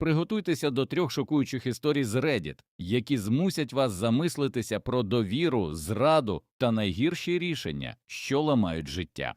Приготуйтеся до трьох шокуючих історій з Reddit, які змусять вас замислитися про довіру, зраду та найгірші рішення, що ламають життя.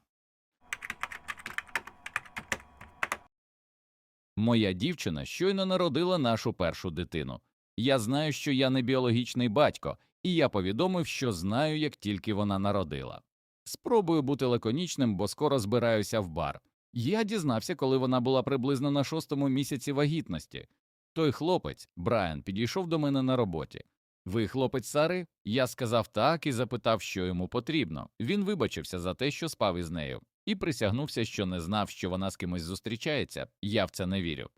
Моя дівчина щойно народила нашу першу дитину. Я знаю, що я не біологічний батько, і я повідомив, що знаю, як тільки вона народила. Спробую бути лаконічним, бо скоро збираюся в бар. Я дізнався, коли вона була приблизно на шостому місяці вагітності. Той хлопець, Брайан, підійшов до мене на роботі. Ви хлопець Сари? Я сказав так і запитав, що йому потрібно. Він вибачився за те, що спав із нею, і присягнувся, що не знав, що вона з кимось зустрічається. Я в це не вірю.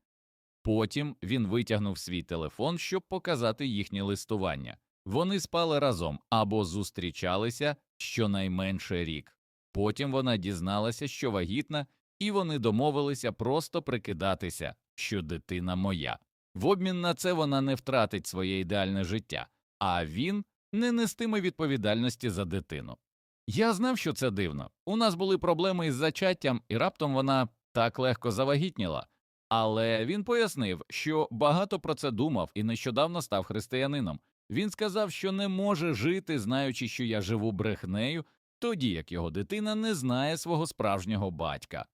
Потім він витягнув свій телефон, щоб показати їхнє листування. Вони спали разом або зустрічалися щонайменше рік. Потім вона дізналася, що вагітна, і вони домовилися просто прикидатися, що дитина моя. В обмін на це вона не втратить своє ідеальне життя, а він не нестиме відповідальності за дитину. Я знав, що це дивно. У нас були проблеми із зачаттям, і раптом вона так легко завагітніла. Але він пояснив, що багато про це думав і нещодавно став християнином. Він сказав, що не може жити, знаючи, що я живу брехнею, тоді як його дитина не знає свого справжнього батька.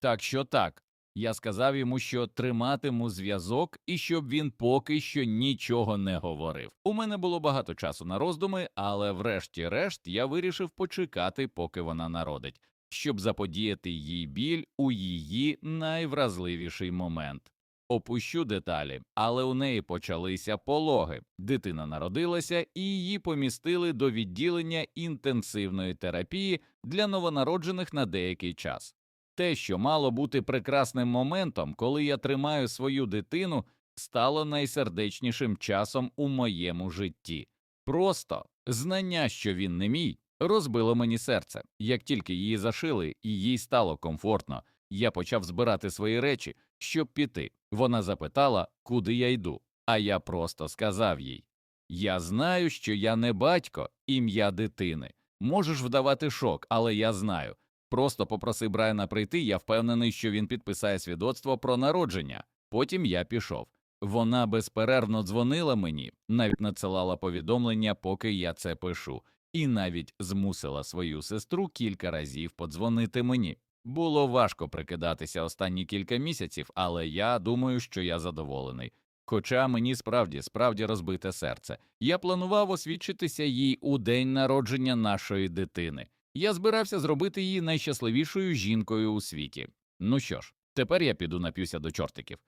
Так що так, я сказав йому, що триматиму зв'язок і щоб він поки що нічого не говорив. У мене було багато часу на роздуми, але врешті-решт я вирішив почекати, поки вона народить, щоб заподіяти їй біль у її найвразливіший момент. Опущу деталі, але у неї почалися пологи. Дитина народилася і її помістили до відділення інтенсивної терапії для новонароджених на деякий час. Те, що мало бути прекрасним моментом, коли я тримаю свою дитину, стало найсердечнішим часом у моєму житті. Просто знання, що він не мій, розбило мені серце. Як тільки її зашили і їй стало комфортно, я почав збирати свої речі, щоб піти. Вона запитала, куди я йду, а я просто сказав їй Я знаю, що я не батько, ім'я дитини. Можеш вдавати шок, але я знаю. Просто попроси Брайана прийти, я впевнений, що він підписає свідоцтво про народження. Потім я пішов. Вона безперервно дзвонила мені, навіть надсилала повідомлення, поки я це пишу, і навіть змусила свою сестру кілька разів подзвонити мені. Було важко прикидатися останні кілька місяців, але я думаю, що я задоволений. Хоча мені справді справді розбите серце. Я планував освідчитися їй у день народження нашої дитини. Я збирався зробити її найщасливішою жінкою у світі. Ну що ж, тепер я піду нап'юся до чортиків.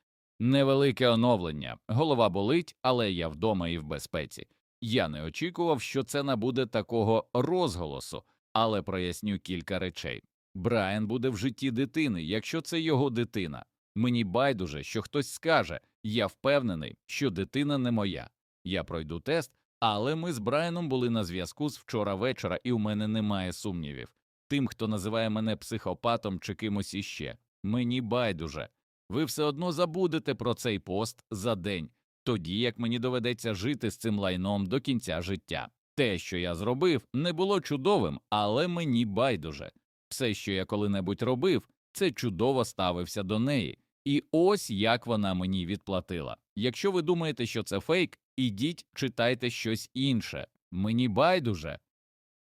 Невелике оновлення, голова болить, але я вдома і в безпеці. Я не очікував, що це набуде такого розголосу, але проясню кілька речей. Брайан буде в житті дитини, якщо це його дитина. Мені байдуже, що хтось скаже, я впевнений, що дитина не моя. Я пройду тест, але ми з Брайаном були на зв'язку з вчора вечора, і у мене немає сумнівів. Тим, хто називає мене психопатом чи кимось іще, мені байдуже. Ви все одно забудете про цей пост за день, тоді як мені доведеться жити з цим лайном до кінця життя. Те, що я зробив, не було чудовим, але мені байдуже. Все, що я коли-небудь робив, це чудово ставився до неї. І ось як вона мені відплатила. Якщо ви думаєте, що це фейк, ідіть читайте щось інше. Мені байдуже.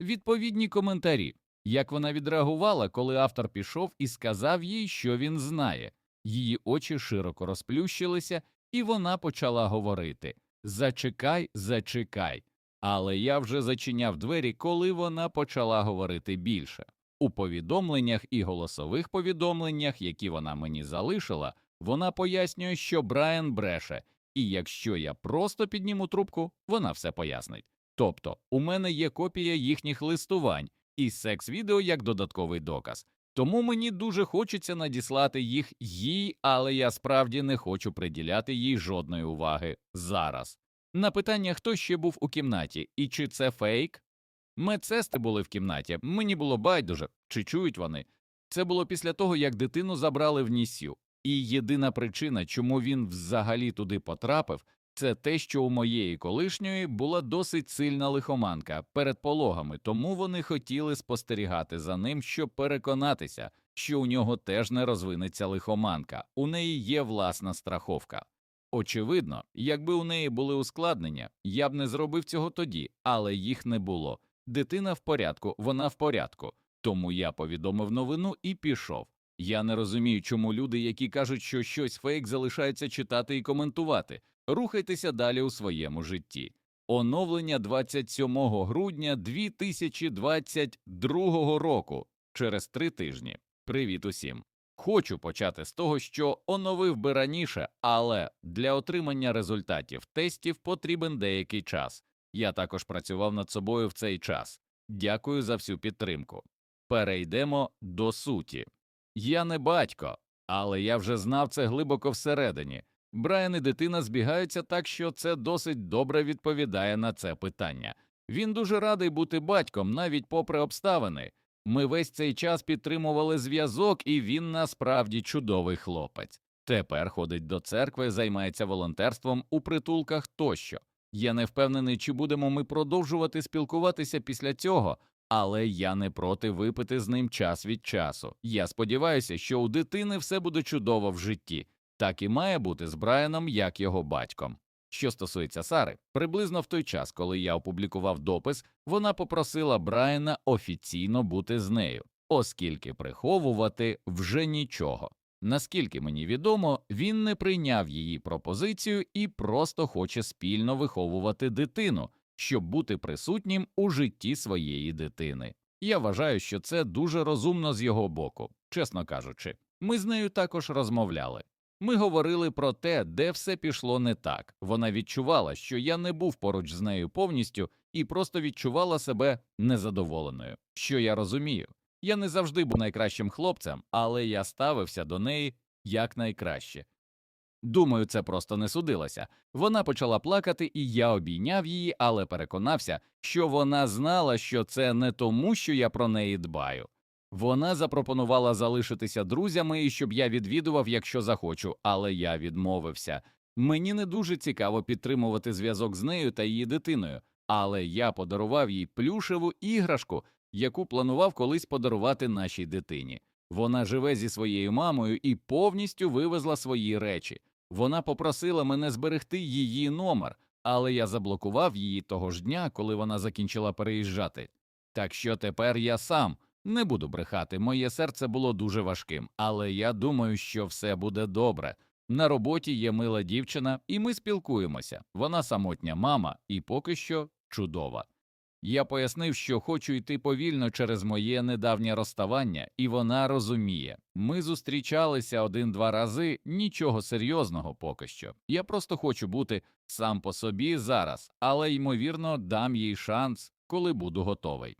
Відповідні коментарі. Як вона відреагувала, коли автор пішов і сказав їй, що він знає. Її очі широко розплющилися, і вона почала говорити Зачекай, зачекай. Але я вже зачиняв двері, коли вона почала говорити більше. У повідомленнях і голосових повідомленнях, які вона мені залишила, вона пояснює, що Брайан бреше, і якщо я просто підніму трубку, вона все пояснить. Тобто, у мене є копія їхніх листувань і секс-відео як додатковий доказ. Тому мені дуже хочеться надіслати їх їй, але я справді не хочу приділяти їй жодної уваги зараз. На питання, хто ще був у кімнаті і чи це фейк, Медсестри були в кімнаті, мені було байдуже, чи чують вони. Це було після того, як дитину забрали в нісю. І єдина причина, чому він взагалі туди потрапив, це те, що у моєї колишньої була досить сильна лихоманка перед пологами, тому вони хотіли спостерігати за ним, щоб переконатися, що у нього теж не розвинеться лихоманка, у неї є власна страховка. Очевидно, якби у неї були ускладнення, я б не зробив цього тоді, але їх не було. Дитина в порядку, вона в порядку. Тому я повідомив новину і пішов. Я не розумію, чому люди, які кажуть, що щось фейк, залишаються читати і коментувати. Рухайтеся далі у своєму житті. Оновлення 27 грудня 2022 року через три тижні. Привіт усім. Хочу почати з того, що оновив би раніше, але для отримання результатів тестів потрібен деякий час. Я також працював над собою в цей час. Дякую за всю підтримку. Перейдемо до суті. Я не батько, але я вже знав це глибоко всередині. Брайан і дитина збігаються так, що це досить добре відповідає на це питання. Він дуже радий бути батьком, навіть попри обставини. Ми весь цей час підтримували зв'язок, і він насправді чудовий хлопець. Тепер ходить до церкви, займається волонтерством у притулках тощо. Я не впевнений, чи будемо ми продовжувати спілкуватися після цього, але я не проти випити з ним час від часу. Я сподіваюся, що у дитини все буде чудово в житті. Так і має бути з Брайаном, як його батьком. Що стосується Сари, приблизно в той час, коли я опублікував допис, вона попросила Брайана офіційно бути з нею, оскільки приховувати вже нічого. Наскільки мені відомо, він не прийняв її пропозицію і просто хоче спільно виховувати дитину, щоб бути присутнім у житті своєї дитини. Я вважаю, що це дуже розумно з його боку, чесно кажучи. Ми з нею також розмовляли. Ми говорили про те, де все пішло не так. Вона відчувала, що я не був поруч з нею повністю і просто відчувала себе незадоволеною. Що я розумію, я не завжди був найкращим хлопцем, але я ставився до неї якнайкраще. Думаю, це просто не судилося. Вона почала плакати, і я обійняв її, але переконався, що вона знала, що це не тому, що я про неї дбаю. Вона запропонувала залишитися друзями і щоб я відвідував, якщо захочу, але я відмовився. Мені не дуже цікаво підтримувати зв'язок з нею та її дитиною, але я подарував їй плюшеву іграшку, яку планував колись подарувати нашій дитині. Вона живе зі своєю мамою і повністю вивезла свої речі. Вона попросила мене зберегти її номер, але я заблокував її того ж дня, коли вона закінчила переїжджати. Так що тепер я сам. Не буду брехати, моє серце було дуже важким, але я думаю, що все буде добре. На роботі є мила дівчина, і ми спілкуємося. Вона самотня мама і поки що чудова. Я пояснив, що хочу йти повільно через моє недавнє розставання, і вона розуміє. Ми зустрічалися один-два рази, нічого серйозного поки що. Я просто хочу бути сам по собі зараз, але ймовірно дам їй шанс, коли буду готовий.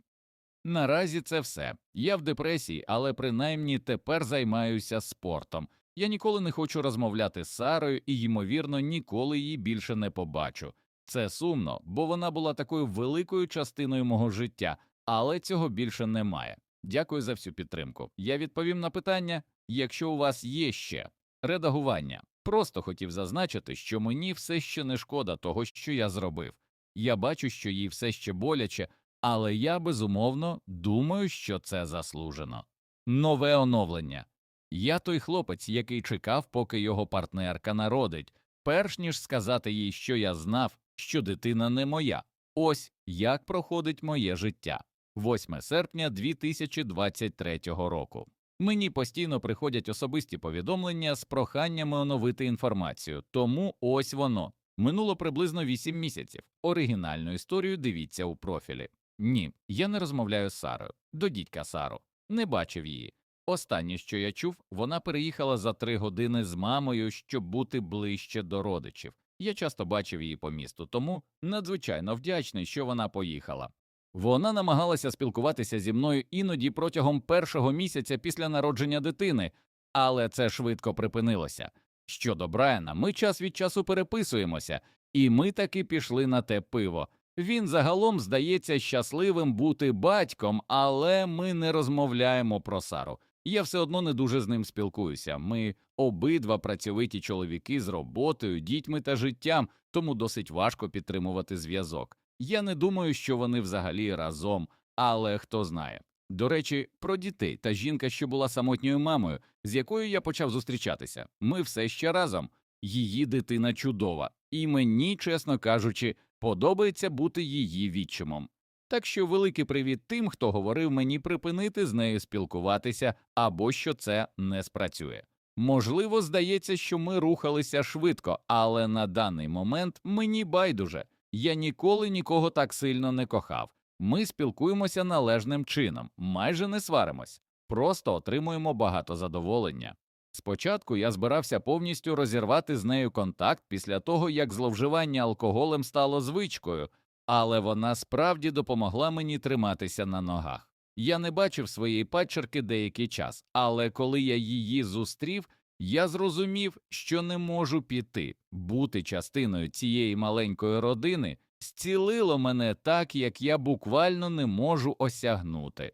Наразі це все. Я в депресії, але принаймні тепер займаюся спортом. Я ніколи не хочу розмовляти з Сарою і, ймовірно, ніколи її більше не побачу. Це сумно, бо вона була такою великою частиною мого життя, але цього більше немає. Дякую за всю підтримку. Я відповім на питання, якщо у вас є ще редагування. Просто хотів зазначити, що мені все ще не шкода того, що я зробив. Я бачу, що їй все ще боляче, але я безумовно думаю, що це заслужено. Нове оновлення. Я той хлопець, який чекав, поки його партнерка народить, перш ніж сказати їй, що я знав, що дитина не моя. Ось як проходить моє життя. 8 серпня 2023 року. Мені постійно приходять особисті повідомлення з проханнями оновити інформацію, тому ось воно. Минуло приблизно 8 місяців. Оригінальну історію дивіться у профілі. Ні, я не розмовляю з Сарою. До дідька Сару. Не бачив її. Останнє, що я чув, вона переїхала за три години з мамою, щоб бути ближче до родичів. Я часто бачив її по місту, тому надзвичайно вдячний, що вона поїхала. Вона намагалася спілкуватися зі мною іноді протягом першого місяця після народження дитини, але це швидко припинилося. Щодо Брайана, ми час від часу переписуємося, і ми таки пішли на те пиво. Він загалом здається щасливим бути батьком, але ми не розмовляємо про Сару. Я все одно не дуже з ним спілкуюся. Ми обидва працьовиті чоловіки з роботою, дітьми та життям, тому досить важко підтримувати зв'язок. Я не думаю, що вони взагалі разом, але хто знає. До речі, про дітей та жінка, що була самотньою мамою, з якою я почав зустрічатися. Ми все ще разом. її дитина чудова, і мені, чесно кажучи, подобається бути її відчимом. Так що великий привіт тим, хто говорив мені припинити з нею спілкуватися або що це не спрацює. Можливо, здається, що ми рухалися швидко, але на даний момент мені байдуже. Я ніколи нікого так сильно не кохав. Ми спілкуємося належним чином, майже не сваримось, просто отримуємо багато задоволення. Спочатку я збирався повністю розірвати з нею контакт після того, як зловживання алкоголем стало звичкою, але вона справді допомогла мені триматися на ногах. Я не бачив своєї падчерки деякий час, але коли я її зустрів, я зрозумів, що не можу піти. Бути частиною цієї маленької родини зцілило мене так, як я буквально не можу осягнути.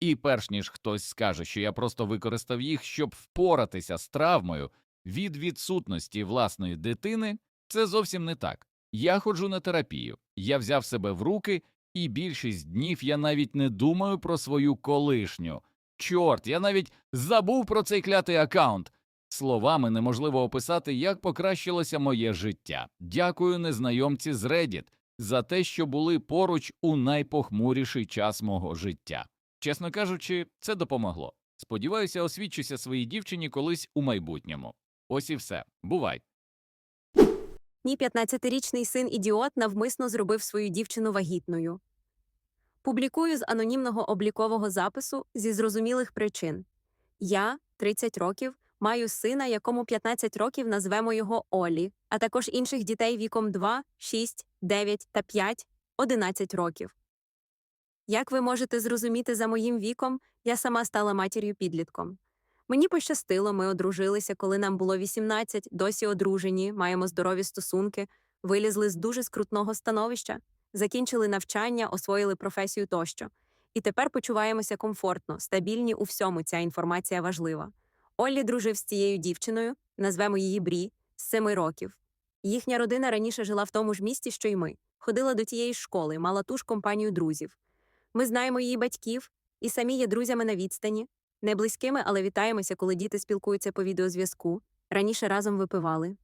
І перш ніж хтось скаже, що я просто використав їх, щоб впоратися з травмою від відсутності власної дитини, це зовсім не так. Я ходжу на терапію, я взяв себе в руки, і більшість днів я навіть не думаю про свою колишню. Чорт, я навіть забув про цей клятий аккаунт. Словами неможливо описати, як покращилося моє життя. Дякую незнайомці з Reddit за те, що були поруч у найпохмуріший час мого життя. Чесно кажучи, це допомогло. Сподіваюся, освідчуся своїй дівчині колись у майбутньому. Ось і все. Бувай. Мій 15-річний син ідіот навмисно зробив свою дівчину вагітною. Публікую з анонімного облікового запису зі зрозумілих причин. Я, 30 років, маю сина, якому 15 років назвемо його Олі, а також інших дітей віком 2, 6, 9 та 5, 11 років. Як ви можете зрозуміти за моїм віком, я сама стала матір'ю підлітком. Мені пощастило, ми одружилися, коли нам було 18, досі одружені, маємо здорові стосунки, вилізли з дуже скрутного становища, закінчили навчання, освоїли професію тощо. І тепер почуваємося комфортно, стабільні у всьому. Ця інформація важлива. Оллі дружив з цією дівчиною, назвемо її Брі, з семи років. Їхня родина раніше жила в тому ж місті, що й ми, ходила до тієї школи, мала ту ж компанію друзів. Ми знаємо її батьків і самі є друзями на відстані, не близькими, але вітаємося, коли діти спілкуються по відеозв'язку. Раніше разом випивали.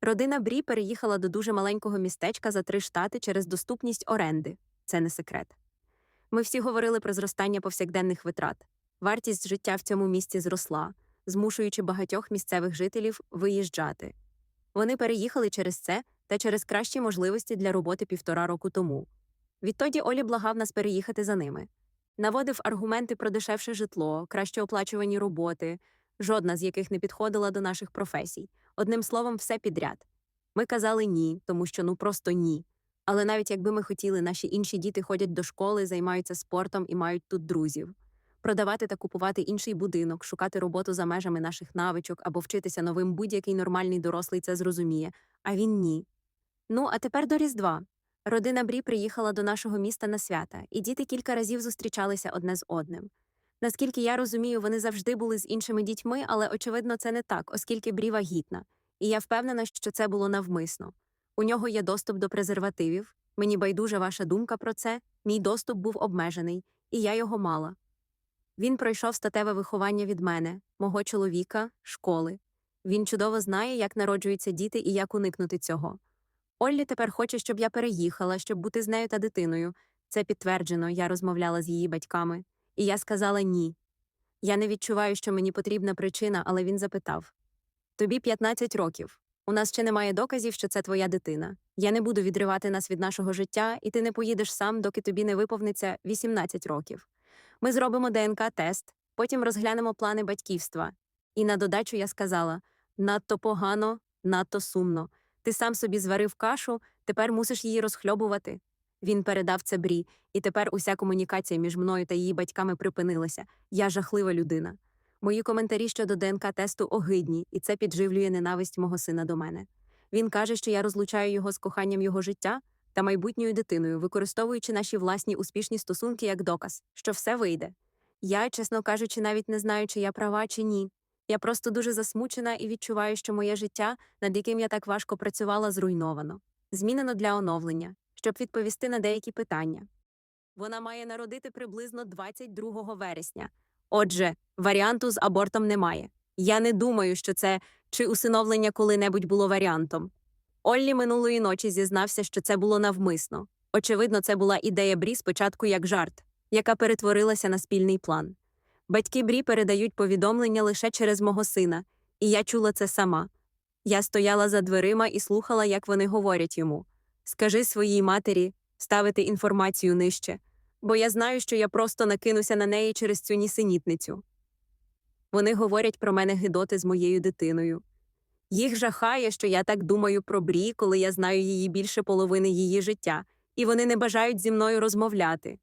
Родина Брі переїхала до дуже маленького містечка за три штати через доступність оренди. Це не секрет. Ми всі говорили про зростання повсякденних витрат. Вартість життя в цьому місті зросла, змушуючи багатьох місцевих жителів виїжджати. Вони переїхали через це та через кращі можливості для роботи півтора року тому. Відтоді Олі благав нас переїхати за ними. Наводив аргументи про дешевше житло, краще оплачувані роботи, жодна з яких не підходила до наших професій. Одним словом, все підряд. Ми казали ні, тому що ну просто ні. Але навіть якби ми хотіли, наші інші діти ходять до школи, займаються спортом і мають тут друзів. Продавати та купувати інший будинок, шукати роботу за межами наших навичок або вчитися новим будь-який нормальний дорослий це зрозуміє, а він ні. Ну, а тепер до Різдва. Родина Брі приїхала до нашого міста на свята, і діти кілька разів зустрічалися одне з одним. Наскільки я розумію, вони завжди були з іншими дітьми, але очевидно, це не так, оскільки Брі вагітна. І я впевнена, що це було навмисно. У нього є доступ до презервативів. Мені байдужа ваша думка про це. Мій доступ був обмежений, і я його мала. Він пройшов статеве виховання від мене, мого чоловіка, школи. Він чудово знає, як народжуються діти і як уникнути цього. Оллі тепер хоче, щоб я переїхала, щоб бути з нею та дитиною. Це підтверджено, я розмовляла з її батьками. І я сказала ні. Я не відчуваю, що мені потрібна причина, але він запитав Тобі 15 років. У нас ще немає доказів, що це твоя дитина. Я не буду відривати нас від нашого життя, і ти не поїдеш сам, доки тобі не виповниться 18 років. Ми зробимо ДНК-тест, потім розглянемо плани батьківства. І на додачу я сказала надто погано, надто сумно. Ти сам собі зварив кашу, тепер мусиш її розхльобувати. Він передав це Брі, і тепер уся комунікація між мною та її батьками припинилася. Я жахлива людина. Мої коментарі щодо ДНК-тесту огидні, і це підживлює ненависть мого сина до мене. Він каже, що я розлучаю його з коханням його життя та майбутньою дитиною, використовуючи наші власні успішні стосунки як доказ, що все вийде. Я, чесно кажучи, навіть не знаю, чи я права чи ні. Я просто дуже засмучена і відчуваю, що моє життя, над яким я так важко працювала, зруйновано, змінено для оновлення, щоб відповісти на деякі питання. Вона має народити приблизно 22 вересня. Отже, варіанту з абортом немає. Я не думаю, що це чи усиновлення коли-небудь було варіантом. Оллі минулої ночі зізнався, що це було навмисно. Очевидно, це була ідея Брі спочатку як жарт, яка перетворилася на спільний план. Батьки Брі передають повідомлення лише через мого сина, і я чула це сама. Я стояла за дверима і слухала, як вони говорять йому Скажи своїй матері ставити інформацію нижче, бо я знаю, що я просто накинуся на неї через цю нісенітницю. Вони говорять про мене гидоти з моєю дитиною. Їх жахає, що я так думаю про Брі, коли я знаю її більше половини її життя, і вони не бажають зі мною розмовляти.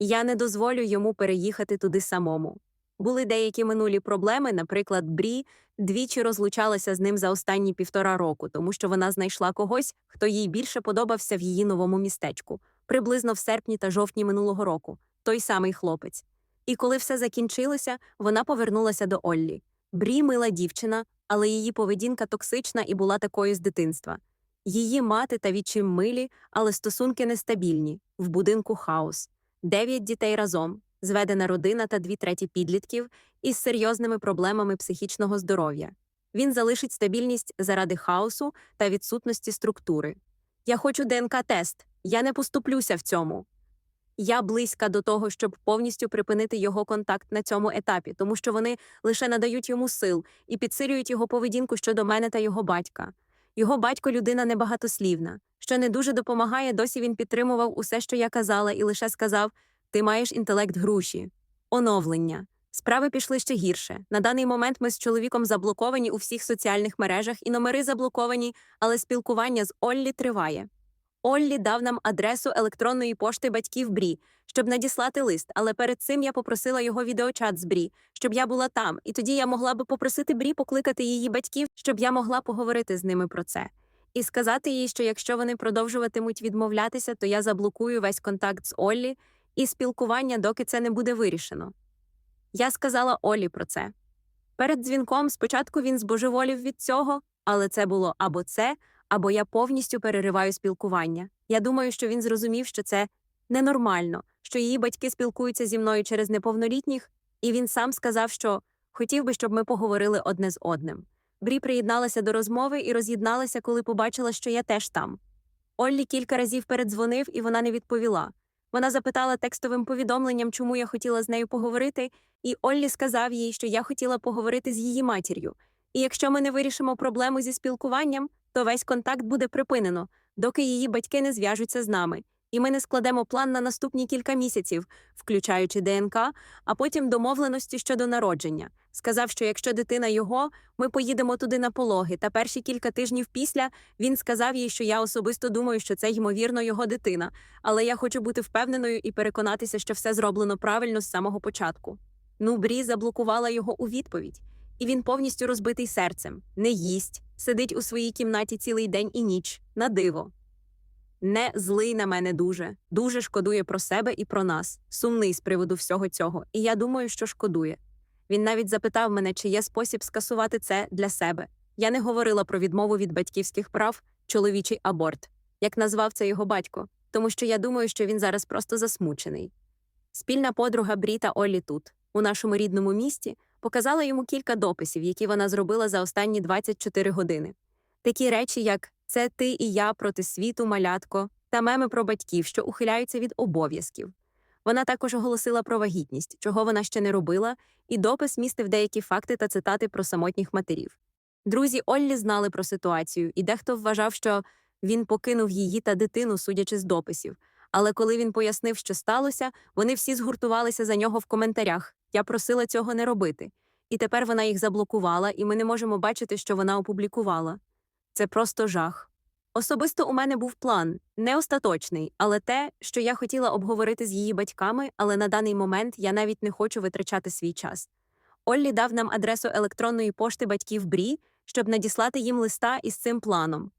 Я не дозволю йому переїхати туди самому. Були деякі минулі проблеми, наприклад, Брі двічі розлучалася з ним за останні півтора року, тому що вона знайшла когось, хто їй більше подобався в її новому містечку, приблизно в серпні та жовтні минулого року, той самий хлопець. І коли все закінчилося, вона повернулася до Оллі. Брі мила дівчина, але її поведінка токсична і була такою з дитинства. Її мати та відчим милі, але стосунки нестабільні, в будинку хаос. Дев'ять дітей разом, зведена родина та дві треті підлітків із серйозними проблемами психічного здоров'я. Він залишить стабільність заради хаосу та відсутності структури. Я хочу ДНК-тест, я не поступлюся в цьому. Я близька до того, щоб повністю припинити його контакт на цьому етапі, тому що вони лише надають йому сил і підсилюють його поведінку щодо мене та його батька. Його батько людина небагатослівна, що не дуже допомагає. Досі він підтримував усе, що я казала, і лише сказав: ти маєш інтелект груші. Оновлення. Справи пішли ще гірше. На даний момент ми з чоловіком заблоковані у всіх соціальних мережах, і номери заблоковані, але спілкування з Оллі триває. Оллі дав нам адресу електронної пошти батьків Брі, щоб надіслати лист, але перед цим я попросила його відеочат з Брі, щоб я була там, і тоді я могла би попросити Брі покликати її батьків, щоб я могла поговорити з ними про це. І сказати їй, що якщо вони продовжуватимуть відмовлятися, то я заблокую весь контакт з Оллі і спілкування, доки це не буде вирішено. Я сказала Олі про це. Перед дзвінком спочатку він збожеволів від цього, але це було або це, або я повністю перериваю спілкування. Я думаю, що він зрозумів, що це ненормально, що її батьки спілкуються зі мною через неповнолітніх, і він сам сказав, що хотів би, щоб ми поговорили одне з одним. Брі приєдналася до розмови і роз'єдналася, коли побачила, що я теж там. Оллі кілька разів передзвонив, і вона не відповіла. Вона запитала текстовим повідомленням, чому я хотіла з нею поговорити, і Оллі сказав їй, що я хотіла поговорити з її матір'ю. І якщо ми не вирішимо проблему зі спілкуванням, то весь контакт буде припинено, доки її батьки не зв'яжуться з нами, і ми не складемо план на наступні кілька місяців, включаючи ДНК, а потім домовленості щодо народження. Сказав, що якщо дитина його, ми поїдемо туди на пологи. Та перші кілька тижнів після він сказав їй, що я особисто думаю, що це ймовірно його дитина, але я хочу бути впевненою і переконатися, що все зроблено правильно з самого початку. Ну, Брі заблокувала його у відповідь, і він повністю розбитий серцем, не їсть, сидить у своїй кімнаті цілий день і ніч, на диво. Не злий на мене дуже, дуже шкодує про себе і про нас, сумний з приводу всього цього, і я думаю, що шкодує. Він навіть запитав мене, чи є спосіб скасувати це для себе. Я не говорила про відмову від батьківських прав, чоловічий аборт, як назвав це його батько, тому що я думаю, що він зараз просто засмучений. Спільна подруга Бріта Олі тут, у нашому рідному місті, показала йому кілька дописів, які вона зробила за останні 24 години. Такі речі, як це ти і я проти світу, малятко, та меми про батьків, що ухиляються від обов'язків. Вона також оголосила про вагітність, чого вона ще не робила, і допис містив деякі факти та цитати про самотніх матерів. Друзі Оллі знали про ситуацію, і дехто вважав, що він покинув її та дитину, судячи з дописів. Але коли він пояснив, що сталося, вони всі згуртувалися за нього в коментарях. Я просила цього не робити. І тепер вона їх заблокувала, і ми не можемо бачити, що вона опублікувала. Це просто жах. Особисто у мене був план, не остаточний, але те, що я хотіла обговорити з її батьками, але на даний момент я навіть не хочу витрачати свій час. Оллі дав нам адресу електронної пошти батьків Брі, щоб надіслати їм листа із цим планом.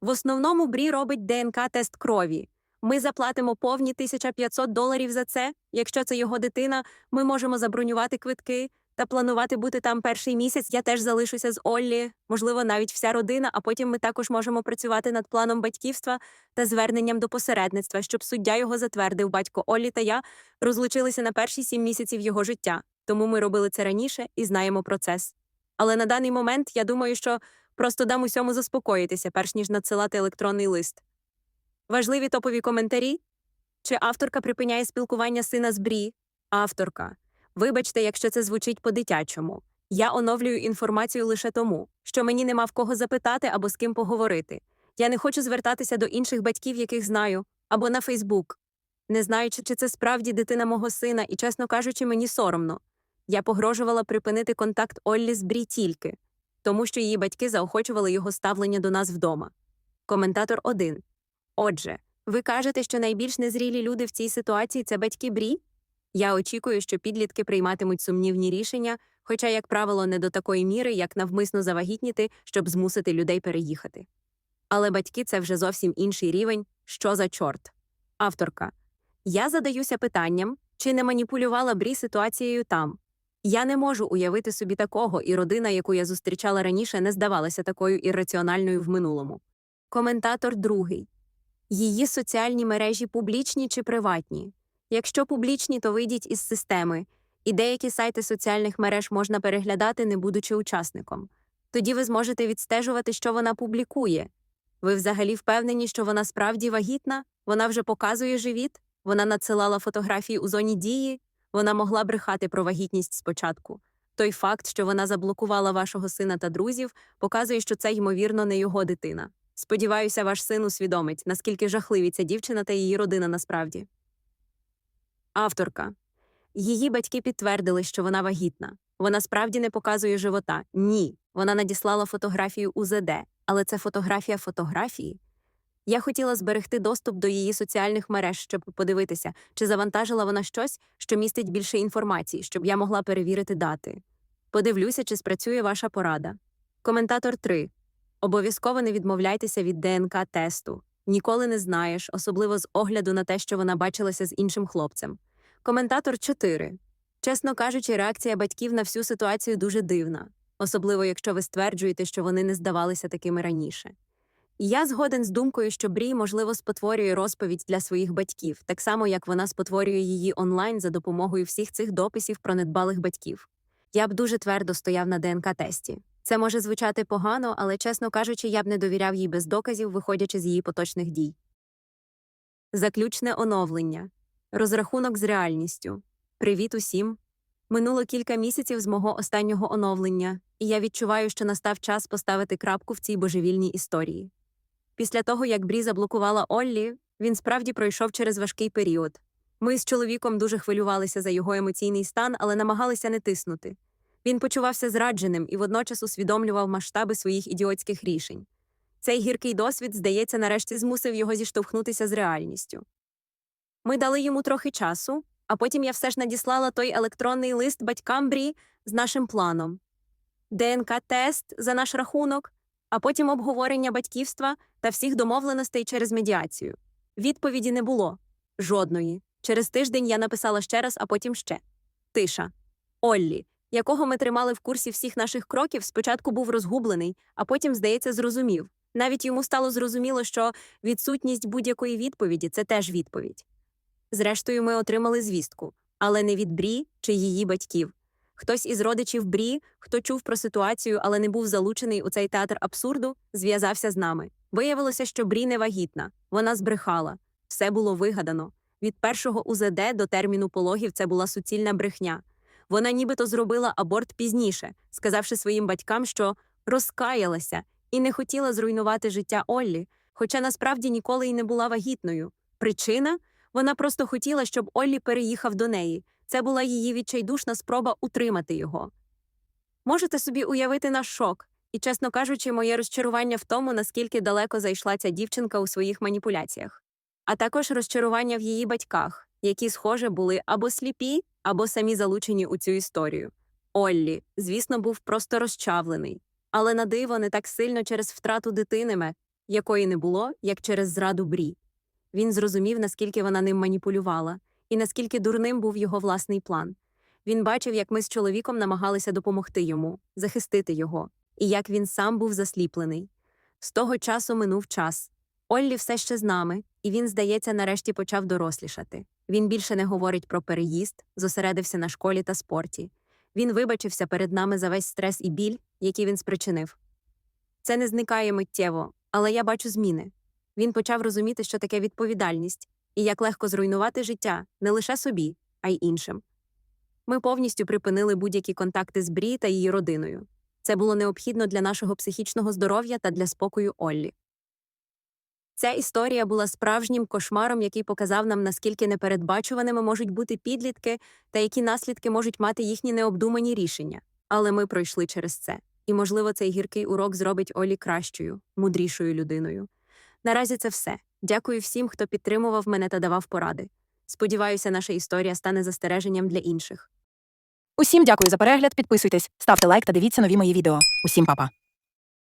В основному Брі робить ДНК-тест крові. Ми заплатимо повні 1500 доларів за це. Якщо це його дитина, ми можемо забронювати квитки та планувати бути там перший місяць. Я теж залишуся з Оллі, можливо, навіть вся родина, а потім ми також можемо працювати над планом батьківства та зверненням до посередництва, щоб суддя його затвердив. Батько Оллі та я розлучилися на перші сім місяців його життя, тому ми робили це раніше і знаємо процес. Але на даний момент я думаю, що просто дам усьому заспокоїтися, перш ніж надсилати електронний лист. Важливі топові коментарі? Чи авторка припиняє спілкування сина з Брі? Авторка. Вибачте, якщо це звучить по-дитячому. Я оновлюю інформацію лише тому, що мені нема в кого запитати або з ким поговорити. Я не хочу звертатися до інших батьків, яких знаю, або на Фейсбук. Не знаючи, чи це справді дитина мого сина, і, чесно кажучи, мені соромно. Я погрожувала припинити контакт Оллі з Брі тільки, тому що її батьки заохочували його ставлення до нас вдома. Коментатор 1. Отже, ви кажете, що найбільш незрілі люди в цій ситуації це батьки Брі? Я очікую, що підлітки прийматимуть сумнівні рішення, хоча, як правило, не до такої міри, як навмисно завагітніти, щоб змусити людей переїхати. Але батьки це вже зовсім інший рівень. Що за чорт? Авторка. Я задаюся питанням, чи не маніпулювала Брі ситуацією там. Я не можу уявити собі такого, і родина, яку я зустрічала раніше, не здавалася такою ірраціональною в минулому. Коментатор другий. Її соціальні мережі публічні чи приватні? Якщо публічні, то вийдіть із системи, і деякі сайти соціальних мереж можна переглядати, не будучи учасником. Тоді ви зможете відстежувати, що вона публікує. Ви взагалі впевнені, що вона справді вагітна? Вона вже показує живіт? Вона надсилала фотографії у зоні дії? Вона могла брехати про вагітність спочатку. Той факт, що вона заблокувала вашого сина та друзів, показує, що це, ймовірно, не його дитина. Сподіваюся, ваш син усвідомить, наскільки жахливі ця дівчина та її родина насправді. Авторка. Її батьки підтвердили, що вона вагітна. Вона справді не показує живота. Ні. Вона надіслала фотографію УЗД, але це фотографія фотографії. Я хотіла зберегти доступ до її соціальних мереж, щоб подивитися, чи завантажила вона щось, що містить більше інформації, щоб я могла перевірити дати. Подивлюся, чи спрацює ваша порада. Коментатор 3. Обов'язково не відмовляйтеся від ДНК-тесту. Ніколи не знаєш, особливо з огляду на те, що вона бачилася з іншим хлопцем. Коментатор 4. Чесно кажучи, реакція батьків на всю ситуацію дуже дивна, особливо якщо ви стверджуєте, що вони не здавалися такими раніше. Я згоден з думкою, що Брі, можливо, спотворює розповідь для своїх батьків, так само як вона спотворює її онлайн за допомогою всіх цих дописів про недбалих батьків. Я б дуже твердо стояв на ДНК-тесті. Це може звучати погано, але, чесно кажучи, я б не довіряв їй без доказів, виходячи з її поточних дій. Заключне оновлення. Розрахунок з реальністю. Привіт усім. Минуло кілька місяців з мого останнього оновлення, і я відчуваю, що настав час поставити крапку в цій божевільній історії. Після того, як Брі заблокувала Оллі, він справді пройшов через важкий період. Ми з чоловіком дуже хвилювалися за його емоційний стан, але намагалися не тиснути. Він почувався зрадженим і водночас усвідомлював масштаби своїх ідіотських рішень. Цей гіркий досвід, здається, нарешті змусив його зіштовхнутися з реальністю. Ми дали йому трохи часу, а потім я все ж надіслала той електронний лист батькам Брі з нашим планом. ДНК-тест за наш рахунок, а потім обговорення батьківства та всіх домовленостей через медіацію. Відповіді не було жодної. Через тиждень я написала ще раз, а потім ще. Тиша. Оллі, якого ми тримали в курсі всіх наших кроків, спочатку був розгублений, а потім, здається, зрозумів. Навіть йому стало зрозуміло, що відсутність будь-якої відповіді це теж відповідь. Зрештою, ми отримали звістку, але не від Брі чи її батьків. Хтось із родичів Брі, хто чув про ситуацію, але не був залучений у цей театр абсурду, зв'язався з нами. Виявилося, що Брі не вагітна. Вона збрехала. Все було вигадано. Від першого УЗД до терміну пологів це була суцільна брехня. Вона нібито зробила аборт пізніше, сказавши своїм батькам, що розкаялася і не хотіла зруйнувати життя Оллі, хоча насправді ніколи й не була вагітною. Причина вона просто хотіла, щоб Оллі переїхав до неї. Це була її відчайдушна спроба утримати його. Можете собі уявити наш шок, і, чесно кажучи, моє розчарування в тому, наскільки далеко зайшла ця дівчинка у своїх маніпуляціях, а також розчарування в її батьках, які, схоже, були або сліпі, або самі залучені у цю історію. Оллі, звісно, був просто розчавлений, але на диво не так сильно через втрату дитиниме, якої не було, як через зраду Брі. Він зрозумів, наскільки вона ним маніпулювала, і наскільки дурним був його власний план. Він бачив, як ми з чоловіком намагалися допомогти йому, захистити його, і як він сам був засліплений. З того часу минув час. Оллі все ще з нами, і він, здається, нарешті почав дорослішати. Він більше не говорить про переїзд, зосередився на школі та спорті. Він вибачився перед нами за весь стрес і біль, який він спричинив. Це не зникає миттєво, але я бачу зміни. Він почав розуміти, що таке відповідальність і як легко зруйнувати життя не лише собі, а й іншим. Ми повністю припинили будь-які контакти з Брі та її родиною. Це було необхідно для нашого психічного здоров'я та для спокою Оллі. Ця історія була справжнім кошмаром, який показав нам, наскільки непередбачуваними можуть бути підлітки та які наслідки можуть мати їхні необдумані рішення. Але ми пройшли через це. І, можливо, цей гіркий урок зробить Олі кращою, мудрішою людиною. Наразі це все. Дякую всім, хто підтримував мене та давав поради. Сподіваюся, наша історія стане застереженням для інших. Усім дякую за перегляд. Підписуйтесь, ставте лайк та дивіться нові мої відео. Усім па-па.